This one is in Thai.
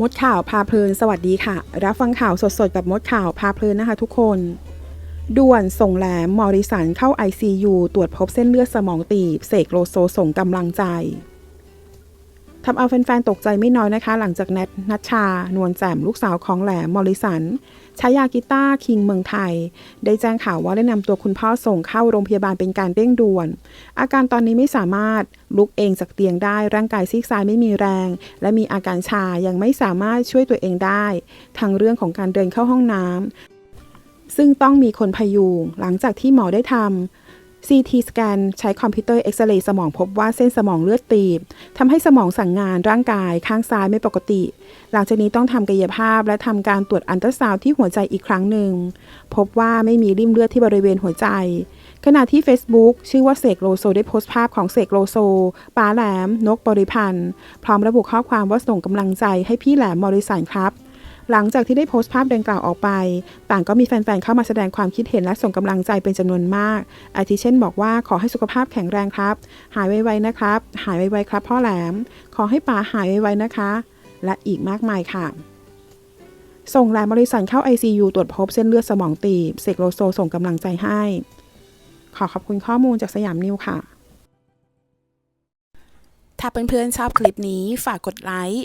มดข่าวพาเพลิน สวัสดีค่ะ รับฟังข่าวสดๆ กับมดข่าวพาเพลินนะคะทุกคน ด่วนส่งแหลมมอริสันเข้า ICU ตรวจพบเส้นเลือดสมองตีบ เสกโลโซส่งกำลังใจ ทำเอาแฟนๆตกใจไม่น้อยนะคะ หลังจากแนทนัชชา นวลแจ่มลูกสาวของแหลมมอริสันชายากีตาร์คิงเมืองไทย ได้แจ้งข่าวว่าได้นำตัวคุณพ่อส่งเข้าโรงพยาบาลเป็นการเร่งด่วน อาการตอนนี้ไม่สามารถลุกเองจากเตียงได้ ร่างกายซีกซ้ายไม่มีแรง และมีอาการชายังไม่สามารถช่วยตัวเองได้ ทั้งเรื่องของการเดินเข้าห้องน้ำซึ่งต้องมีคนพยุงหลังจากที่หมอได้ทำ CT สแกนใช้คอมพิวเตอร์เอ็กซเรย์สมองพบว่าเส้นสมองเลือดตีบทำให้สมองสั่งงานร่างกายข้างซ้ายไม่ปกติ หลังจากนี้ต้องทำกายภาพและทำการตรวจอันตราซาวที่หัวใจอีกครั้งหนึ่ง พบว่าไม่มีริ่มเลือดที่บริเวณหัวใจขณะที่ Facebook ชื่อว่าเสกโลโซได้โพสต์ภาพของเสกโลโซป้าแหลม นกบริพันธ์ พร้อมระบุข้อความว่าส่งกำลังใจให้พี่แหลมมอริสันครับ หลังจากที่ได้โพสต์ภาพดังกล่าวออกไป ต่างก็มีแฟนๆ เข้ามาแสดงความคิดเห็นและส่งกำลังใจเป็นจำนวนมาก อาทิเช่นบอกว่าขอให้สุขภาพแข็งแรงครับ หายไวๆนะครับ หายไวๆครับพ่อแหลม ขอให้ป๋าหายไวๆนะคะ และอีกมากมายค่ะส่งแหลมบริสันเข้า ICU ตรวจพบเส้นเลือดสมองตีบเสกโลโซส่งกำลังใจให้ ขอขอบคุณข้อมูลจากสยามนิวค่ะ ถ้าเพื่อนๆชอบคลิปนี้ฝากกดไลค์